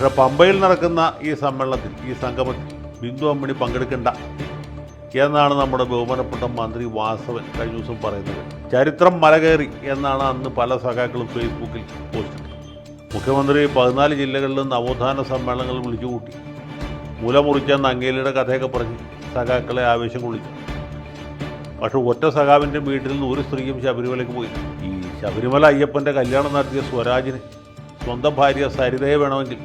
പക്ഷേ പമ്പയിൽ നടക്കുന്ന ഈ സമ്മേളനത്തിൽ ഈ സംഗമത്തിൽ ബിന്ദു അമ്മണി പങ്കെടുക്കേണ്ട എന്നാണ് നമ്മുടെ ബഹുമാനപ്പെട്ട മന്ത്രി വാസവൻ കഴിഞ്ഞ ദിവസം പറയുന്നത്. ചരിത്രം മലകയറി എന്നാണ് അന്ന് പല സഖാക്കളും ഫേസ്ബുക്കിൽ പോസ്റ്റ്. മുഖ്യമന്ത്രി പതിനാല് ജില്ലകളിലും നവോത്ഥാന സമ്മേളനങ്ങൾ വിളിച്ചുകൂട്ടി മുല മുറിച്ച നങ്ങേലിയുടെ കഥയൊക്കെ പറഞ്ഞ് സഖാക്കളെ ആവേശം കൊള്ളിച്ചു. പക്ഷെ ഒറ്റ സഖാവിന്റെ വീട്ടിൽ നിന്ന് ഒരു സ്ത്രീയും ശബരിമലയ്ക്ക് പോയി. ഈ ശബരിമല അയ്യപ്പന്റെ കല്യാണം നടത്തിയ സ്വരാജിന് സ്വന്തം ഭാര്യ സരിതയെ വേണമെങ്കിൽ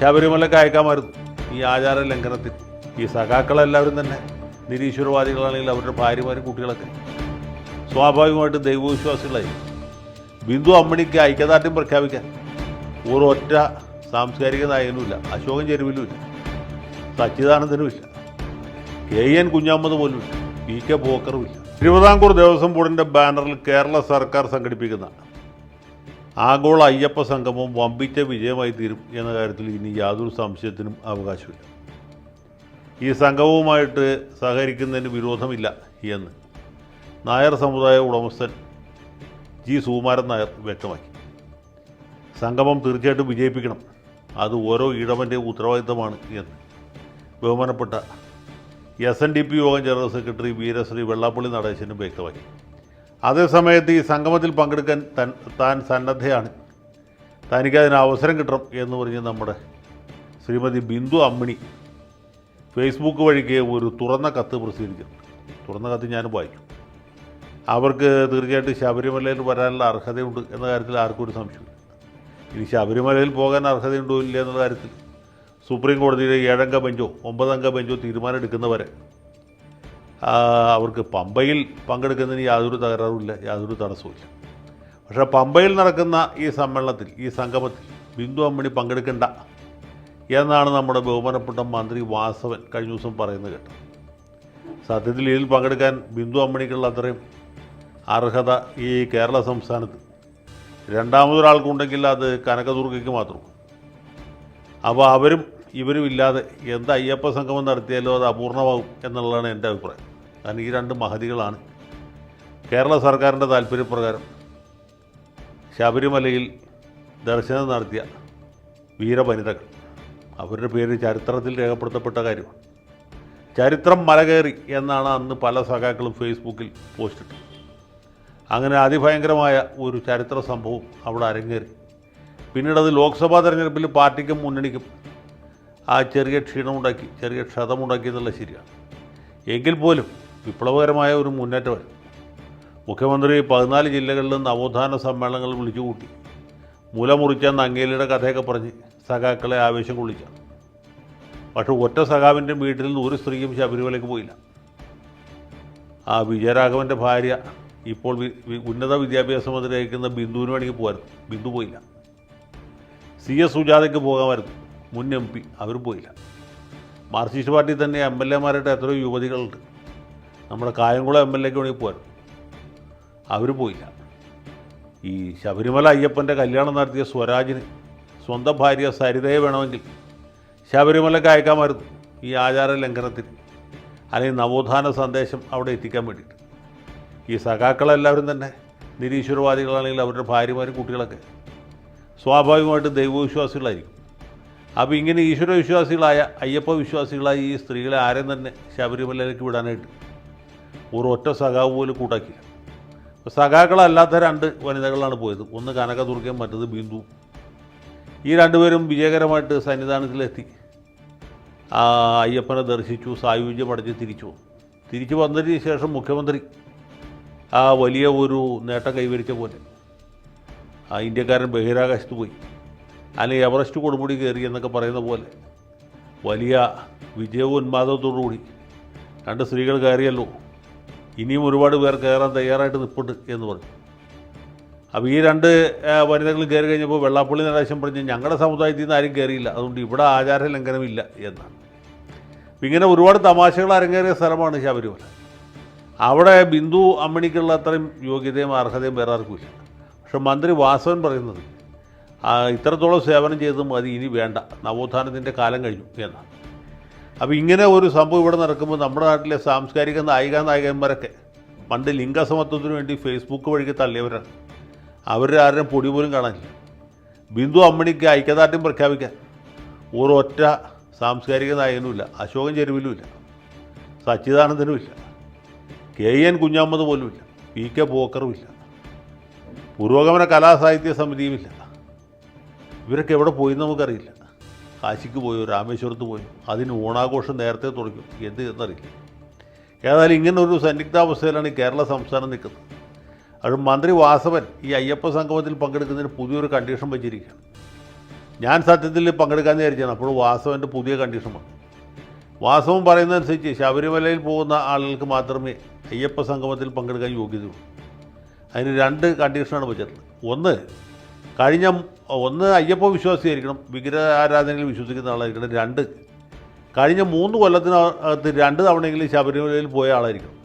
ശബരിമലയ്ക്ക് അയക്കാമായിരുന്നു ഈ ആചാര ലംഘനത്തിൽ ഈ സഖാക്കളെല്ലാവരും തന്നെ നിരീശ്വരവാദികളാണെങ്കിൽ അവരുടെ ഭാര്യമാരും കുട്ടികളൊക്കെ. സ്വാഭാവികമായിട്ട് ദൈവവിശ്വാസികളായി ബിന്ദു അമ്മണിക്ക് ഐക്യദാർഢ്യം പ്രഖ്യാപിക്കാൻ ഒരൊറ്റ സാംസ്കാരിക നായകനുമില്ല അശോകൻ ചെരുവിലുമില്ല സച്ചിദാനന്ദനുമില്ല കെ എൻ കുഞ്ഞാമ്മദ് പോലുമില്ല പി കെ പോക്കറുമില്ല തിരുവിതാംകൂർ ദേവസ്വം ബോർഡിന്റെ ബാനറിൽ കേരള സർക്കാർ സംഘടിപ്പിക്കുന്ന ആഗോള അയ്യപ്പ സംഗമം വമ്പിച്ച വിജയമായി തീരും എന്ന കാര്യത്തിൽ ഇനി യാതൊരു സംശയത്തിനും അവകാശമില്ല. ഈ സംഗമവുമായിട്ട് സഹകരിക്കുന്നതിന് വിരോധമില്ല എന്ന് നായർ സമുദായ ഉടമസ്ഥൻ ജി സുകുമാരൻ നായർ വ്യക്തമാക്കി. സംഗമം തീർച്ചയായിട്ടും വിജയിപ്പിക്കണം. അത് ഓരോ ഇടവന്റെ ഉത്തരവാദിത്തമാണ് എന്ന് ബഹുമാനപ്പെട്ട എസ് എൻ ഡി പി യോഗം ജനറൽ സെക്രട്ടറി വീരശ്രീ വെള്ളാപ്പള്ളി നടേശനും വ്യക്തമാക്കി. അതേസമയത്ത് ഈ സംഗമത്തിൽ പങ്കെടുക്കാൻ തൻ താൻ സന്നദ്ധയാണ്. തനിക്ക് അതിന് അവസരം കിട്ടണം എന്ന് പറഞ്ഞ് നമ്മുടെ ശ്രീമതി ബിന്ദു അമ്മിണി ഫേസ്ബുക്ക് വഴിക്ക് ഒരു തുറന്ന കത്ത് പ്രസിദ്ധീകരിക്കുന്നു. തുറന്ന കത്ത് ഞാൻ വായിക്കും. അവർക്ക് തീർച്ചയായിട്ടും ശബരിമലയിൽ വരാനുള്ള അർഹതയുണ്ട് എന്ന കാര്യത്തിൽ ആർക്കും ഒരു സംശയമില്ല ഇനി ശബരിമലയിൽ പോകാൻ അർഹതയുണ്ടോ ഇല്ല എന്നുള്ള കാര്യത്തിൽ സുപ്രീം കോടതിയിലെ ഏഴംഗ ബെഞ്ചോ ഒമ്പതംഗ ബെഞ്ചോ തീരുമാനം എടുക്കുന്നവരെ അവർക്ക് പമ്പയിൽ പങ്കെടുക്കുന്നതിന് യാതൊരു തകരാറുമില്ല യാതൊരു തടസ്സവുമില്ല പക്ഷേ പമ്പയിൽ നടക്കുന്ന ഈ സമ്മേളനത്തിൽ ഈ സംഗമത്തിൽ ബിന്ദു അമ്മണി പങ്കെടുക്കേണ്ട എന്നാണ് നമ്മുടെ ബഹുമാനപ്പെട്ട മന്ത്രി വാസവൻ കഴിഞ്ഞ ദിവസം പറയുന്നത് കേട്ടത്. സത്യത്തിൽ ഇതിൽ പങ്കെടുക്കാൻ ബിന്ദു അമ്മണിക്കുള്ള അത്രയും അർഹത ഈ കേരള സംസ്ഥാനത്ത് രണ്ടാമതൊരാൾക്കുണ്ടെങ്കിൽ അത് കനകദുർഗയ്ക്ക് മാത്രം. അപ്പോൾ അവരും ഇവരും ഇല്ലാതെ എന്ത് അയ്യപ്പ സംഗമം നടത്തിയാലോ അത് അപൂർണമാകും എന്നുള്ളതാണ് എന്റെ അഭിപ്രായം. കാരണം ഈ രണ്ട് മഹതികളാണ്. കേരള സർക്കാരിന്റെ താല്പര്യപ്രകാരം ശബരിമലയിൽ ദർശനം നടത്തിയ വീരവനിതകൾ. അവരുടെ പേര് ചരിത്രത്തിൽ രേഖപ്പെടുത്തപ്പെട്ട കാര്യമാണ് ചരിത്രം മലകയറി എന്നാണ് അന്ന് പല സഖാക്കളും ഫേസ്ബുക്കിൽ പോസ്റ്റ് ഇട്ടത് അങ്ങനെ അതിഭയങ്കരമായ ഒരു ചരിത്ര സംഭവം അവിടെ അരങ്ങേറി. പിന്നീട് അത് ലോക്സഭാ തെരഞ്ഞെടുപ്പിൽ പാർട്ടിക്കും മുന്നണിക്കും ആ ചെറിയ ക്ഷീണമുണ്ടാക്കി ചെറിയ ക്ഷതമുണ്ടാക്കി എന്നുള്ള ശരിയാണ്. എങ്കിൽ പോലും വിപ്ലവകരമായ ഒരു മുന്നേറ്റമായിരുന്നു മുഖ്യമന്ത്രി പതിനാല് ജില്ലകളിലും നവോത്ഥാന സമ്മേളനങ്ങൾ വിളിച്ചുകൂട്ടി മുല മുറിച്ച നങ്ങേലിയുടെ കഥയൊക്കെ പറഞ്ഞ് സഖാക്കളെ ആവേശം കൊള്ളിച്ച പക്ഷെ ഒറ്റ സഖാവിന്റെ വീട്ടിൽ നിന്ന് ഒരു സ്ത്രീയും ശബരിമലയ്ക്ക് പോയില്ല. ആ വിജയരാഘവന്റെ ഭാര്യ ഇപ്പോൾ ഉന്നത വിദ്യാഭ്യാസ മന്ത്രി അയക്കുന്ന ബിന്ദുവിന് വേണമെങ്കിൽ പോകായിരുന്നു ബിന്ദു പോയില്ല. സി എസ് സുജാതയ്ക്ക് പോകാമായിരുന്നു. മുൻ എം പി. അവർ പോയില്ല. മാർക്സിസ്റ്റ് പാർട്ടി തന്നെ എം എൽ എമാരുടെ എത്രയോ യുവതികളുണ്ട്. നമ്മുടെ കായംകുളം എം എൽ എക്ക് വേണമെങ്കിൽ പോരും അവർ പോയില്ല. ഈ ശബരിമല അയ്യപ്പന്റെ കല്യാണം നടത്തിയ സ്വരാജിന് സ്വന്തം ഭാര്യ സരിതയെ വേണമെങ്കിൽ ശബരിമലയ്ക്ക് അയക്കാമായിരുന്നു ഈ ആചാര ലംഘനത്തിന്. അല്ലെങ്കിൽ നവോത്ഥാന സന്ദേശം അവിടെ എത്തിക്കാൻ വേണ്ടിയിട്ട്. ഈ സഖാക്കളെല്ലാവരും തന്നെ നിരീശ്വരവാദികളാണെങ്കിൽ അവരുടെ ഭാര്യമാരും കുട്ടികളൊക്കെ സ്വാഭാവികമായിട്ടും ദൈവവിശ്വാസികളായിരിക്കും. അപ്പോൾ ഇങ്ങനെ ഈശ്വര വിശ്വാസികളായ അയ്യപ്പ വിശ്വാസികളായ ഈ സ്ത്രീകളെ ആരെയും തന്നെ ശബരിമലയിലേക്ക് വിടാനായിട്ട് ഒരൊറ്റ സഖാവ് പോലും കൂട്ടാക്കിയില്ല സഖാക്കളല്ലാത്ത രണ്ട് വനിതകളാണ് പോയത്. ഒന്ന് കനകദുർഗയും മറ്റത് ബിന്ദു. ഈ രണ്ടുപേരും വിജയകരമായിട്ട് സന്നിധാനത്തിലെത്തി. ആ അയ്യപ്പനെ ദർശിച്ചു സായുജ്യം അടച്ച് തിരിച്ചു. തിരിച്ചു വന്നതിന് ശേഷം മുഖ്യമന്ത്രി ആ വലിയ ഒരു നേട്ടം കൈവരിച്ച പോലെ. ആ ഇന്ത്യക്കാരൻ ബഹിരാകാശത്ത് പോയി. അല്ലെങ്കിൽ എവറസ്റ്റ് കൊടുമുടി കയറി എന്നൊക്കെ പറയുന്ന പോലെ. വലിയ വിജയവും ഉന്മാദത്തോടുകൂടി. രണ്ട് സ്ത്രീകൾ കയറിയല്ലോ. ഇനിയും ഒരുപാട് പേർ കയറാൻ തയ്യാറായിട്ട് നിൽപ്പുണ്ട് എന്ന് പറഞ്ഞു. അപ്പോൾ ഈ രണ്ട് വനിതകൾ കയറി കഴിഞ്ഞപ്പോൾ വെള്ളാപ്പള്ളി നടേശം പറഞ്ഞു ഞങ്ങളുടെ സമുദായത്തിൽ നിന്ന് ആരും കയറിയില്ല. അതുകൊണ്ട് ഇവിടെ ആചാര ലംഘനമില്ല എന്നാണ്. ഇങ്ങനെ ഒരുപാട് തമാശകൾ അരങ്ങേറിയ സ്ഥലമാണ് ശബരിമല. അവിടെ ബിന്ദു അമ്മണിക്കുള്ള അത്രയും യോഗ്യതയും അർഹതയും വേറെ ആർക്കുമില്ല പക്ഷെ മന്ത്രി വാസവൻ പറയുന്നത് ഇത്രത്തോളം സേവനം ചെയ്തതും അത് ഇനി വേണ്ട. നവോത്ഥാനത്തിന്റെ കാലം കഴിഞ്ഞു എന്നാണ്. അപ്പോൾ ഇങ്ങനെ ഒരു സംഭവം ഇവിടെ നടക്കുമ്പോൾ നമ്മുടെ നാട്ടിലെ സാംസ്കാരിക നായിക നായകന്മാരൊക്കെ പണ്ട് ലിംഗസമത്വത്തിന് വേണ്ടി ഫേസ്ബുക്ക് വഴിക്ക് തള്ളിയവരാണ്. അവരുടെ ആരും പൊടി പോലും കാണാനില്ല. ബിന്ദു അമ്മണിക്ക് ഐക്യദാർഢ്യം പ്രഖ്യാപിക്കാൻ ഒരൊറ്റ സാംസ്കാരിക നായകനുമില്ല അശോകൻ ചെരുവിലുമില്ല സച്ചിദാനന്ദനുമില്ല കെ എൻ കുഞ്ഞാമ്മദ് പോലുമില്ല പി കെ പോക്കറുമില്ല പുരോഗമന കലാസാഹിത്യ സമിതിയുമില്ല. ഇവരൊക്കെ എവിടെ പോയി നമുക്കറിയില്ല. കാശിക്ക് പോയോ രാമേശ്വരത്ത് പോയോ. അതിന് ഓണാഘോഷം നേരത്തെ തുടങ്ങും. എന്ത് എന്നറിയില്ല ഏതായാലും ഇങ്ങനെ ഒരു സന്നിഗ്ധാവസ്ഥയിലാണ് കേരള സംസ്ഥാനം നിൽക്കുന്നത്. അത് മന്ത്രി വാസവൻ ഈ അയ്യപ്പ സംഗമത്തിൽ പങ്കെടുക്കുന്നതിന് പുതിയൊരു കണ്ടീഷൻ വെച്ചിരിക്കുകയാണ്. ഞാൻ സത്യത്തിൽ പങ്കെടുക്കാമെന്ന് വിചാരിച്ചാണ്. അപ്പോൾ വാസവന്റെ പുതിയ കണ്ടീഷൻ വന്നു. വാസവൻ പറയുന്നതനുസരിച്ച് ശബരിമലയിൽ പോകുന്ന ആളുകൾക്ക് മാത്രമേ അയ്യപ്പ സംഗമത്തിൽ പങ്കെടുക്കാൻ യോഗ്യതയുള്ളൂ. അതിന് രണ്ട് കണ്ടീഷനാണ് വെച്ചിട്ടുള്ളത്. ഒന്ന് കഴിഞ്ഞ ഒന്ന് അയ്യപ്പ വിശ്വാസിയായിരിക്കണം വിഗ്രഹ ആരാധനയിൽ വിശ്വസിക്കുന്ന ആളായിരിക്കണം രണ്ട്. കഴിഞ്ഞ മൂന്ന് കൊല്ലത്തിനകത്ത് രണ്ട് തവണയെങ്കിലും ശബരിമലയിൽ പോയ ആളായിരിക്കണം.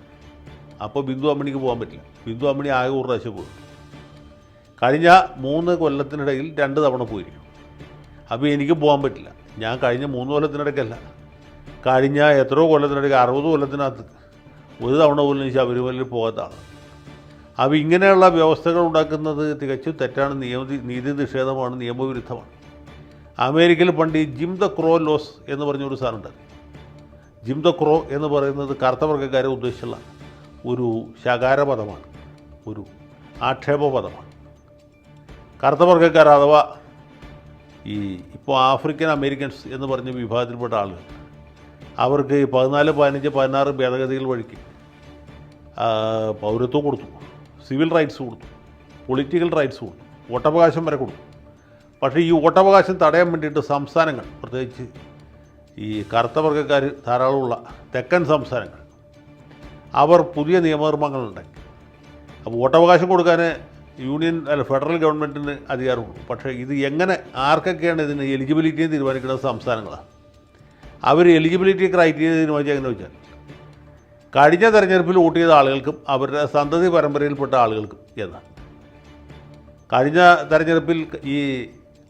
അപ്പോൾ ബിന്ദു അമ്മണിക്ക് പോകാൻ പറ്റില്ല. ബിന്ദു അമ്മണി ആകെ ഒരു പ്രാവശ്യം പോയി. കഴിഞ്ഞ മൂന്ന് കൊല്ലത്തിനിടയിൽ രണ്ട് തവണ പോയിരിക്കും അപ്പോൾ എനിക്ക് പോകാൻ പറ്റില്ല. ഞാൻ കഴിഞ്ഞ മൂന്ന് കൊല്ലത്തിനിടയ്ക്കല്ല. കഴിഞ്ഞ എത്രയോ കൊല്ലത്തിനിടയ്ക്ക് അറുപത് കൊല്ലത്തിനകത്ത് ഒരു തവണ പോലും ശബരിമലയിൽ പോകാത്ത ആളാണ് അപ്പോൾ ഇങ്ങനെയുള്ള വ്യവസ്ഥകൾ ഉണ്ടാക്കുന്നത് തികച്ചും തെറ്റാണ്. നിയമ നീതി നിഷേധമാണ് നിയമവിരുദ്ധമാണ്. അമേരിക്കയിൽ പണ്ട് ഈ ജിം ദ ക്രോ ലോസ് എന്ന് പറഞ്ഞൊരു സാധനമുണ്ട് ജിം ദ ക്രോ എന്ന് പറയുന്നത് കറുത്ത വർഗക്കാരെ ഉദ്ദേശിച്ചുള്ള ഒരു ശകാരപദമാണ്. ഒരു ആക്ഷേപപദമാണ്. കറുത്ത വർഗക്കാർ അഥവാ ഈ ഇപ്പോൾ ആഫ്രിക്കൻ അമേരിക്കൻസ് എന്ന് പറഞ്ഞ വിഭാഗത്തിൽപ്പെട്ട ആളുകൾ അവർക്ക് പതിനാല് പതിനഞ്ച് പതിനാറ് ഭേദഗതികൾ വഴിക്ക് പൗരത്വം കൊടുത്തു. സിവിൽ റൈറ്റ്സ് കൊടുത്തു പൊളിറ്റിക്കൽ റൈറ്റ്സ് കൊടുത്തു വോട്ടവകാശം വരെ കൊടുത്തു. പക്ഷേ ഈ വോട്ടവകാശം തടയാൻ വേണ്ടിയിട്ട് സംസ്ഥാനങ്ങൾ പ്രത്യേകിച്ച് ഈ കറുത്ത വർഗക്കാർ ധാരാളമുള്ള തെക്കൻ സംസ്ഥാനങ്ങൾ അവർ പുതിയ നിയമനിർമ്മാണങ്ങൾ ഉണ്ടാക്കി അപ്പോൾ വോട്ടവകാശം കൊടുക്കാൻ യൂണിയൻ അല്ല ഫെഡറൽ ഗവൺമെന്റിന് അധികാരമുള്ളൂ. പക്ഷേ ഇത് എങ്ങനെ ആർക്കൊക്കെയാണ് ഇതിന് എലിജിബിലിറ്റി തീരുമാനിക്കുന്നത് സംസ്ഥാനങ്ങളാണ്. അവർ എലിജിബിലിറ്റി ക്രൈറ്റീരിയ തീരുമാനിച്ചാൽ എങ്ങനെ വെച്ചാൽ കഴിഞ്ഞ തെരഞ്ഞെടുപ്പിൽ വോട്ട് ചെയ്ത ആളുകൾക്കും അവരുടെ സന്തതി പരമ്പരയിൽപ്പെട്ട ആളുകൾക്കും എന്നാണ്. കഴിഞ്ഞ തെരഞ്ഞെടുപ്പിൽ ഈ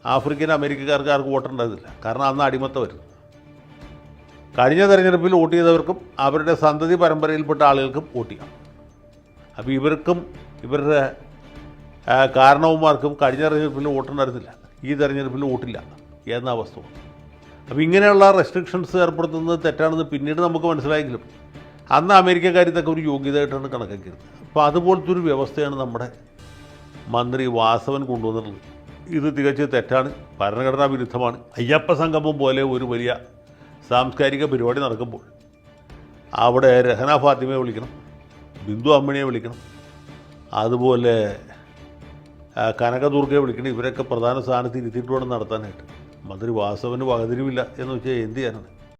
ആഫ്രിക്കൻ അമേരിക്കക്കാർക്ക് ആർക്കും വോട്ടുണ്ടായിരുന്നില്ല കാരണം അന്ന് അടിമത്തമായിരുന്നു കഴിഞ്ഞ തെരഞ്ഞെടുപ്പിൽ വോട്ട് ചെയ്തവർക്കും അവരുടെ സന്തതി പരമ്പരയിൽപ്പെട്ട ആളുകൾക്കും വോട്ട് ചെയ്യാം. അപ്പോൾ ഇവർക്കും ഇവരുടെ കാരണവന്മാർക്കും കഴിഞ്ഞ തെരഞ്ഞെടുപ്പിൽ വോട്ടുണ്ടായിരുന്നില്ല ഈ തെരഞ്ഞെടുപ്പിൽ വോട്ടില്ല എന്ന അവസ്ഥ അപ്പോൾ ഇങ്ങനെയുള്ള റെസ്ട്രിക്ഷൻസ് ഏർപ്പെടുത്തുന്നത് തെറ്റാണെന്ന് പിന്നീട് നമുക്ക് മനസ്സിലായെങ്കിലും അന്ന് അമേരിക്കക്കാർ ഇതൊക്കെ ഒരു യോഗ്യതയായിട്ടാണ് കണക്കാക്കിയത് അപ്പോൾ അതുപോലത്തെ ഒരു വ്യവസ്ഥയാണ് നമ്മുടെ മന്ത്രി വാസവൻ കൊണ്ടുവന്നിട്ടുള്ളത്. ഇത് തികച്ചും തെറ്റാണ് ഭരണഘടനാ വിരുദ്ധമാണ്. അയ്യപ്പ സംഗമം പോലെ ഒരു വലിയ സാംസ്കാരിക പരിപാടി നടക്കുമ്പോൾ അവിടെ രഹന ഫാത്തിമയെ വിളിക്കണം ബിന്ദു അമ്മണിയെ വിളിക്കണം അതുപോലെ കനകദുർഗയെ വിളിക്കണം. ഇവരൊക്കെ പ്രധാന സ്ഥാനത്ത് ഇരുത്തിയിട്ട് വേണം നടത്താനായിട്ട്. മന്ത്രി വാസവന് വകതിരിവില്ല എന്ന് വെച്ചാൽ എന്ത് ചെയ്യാനാണ്?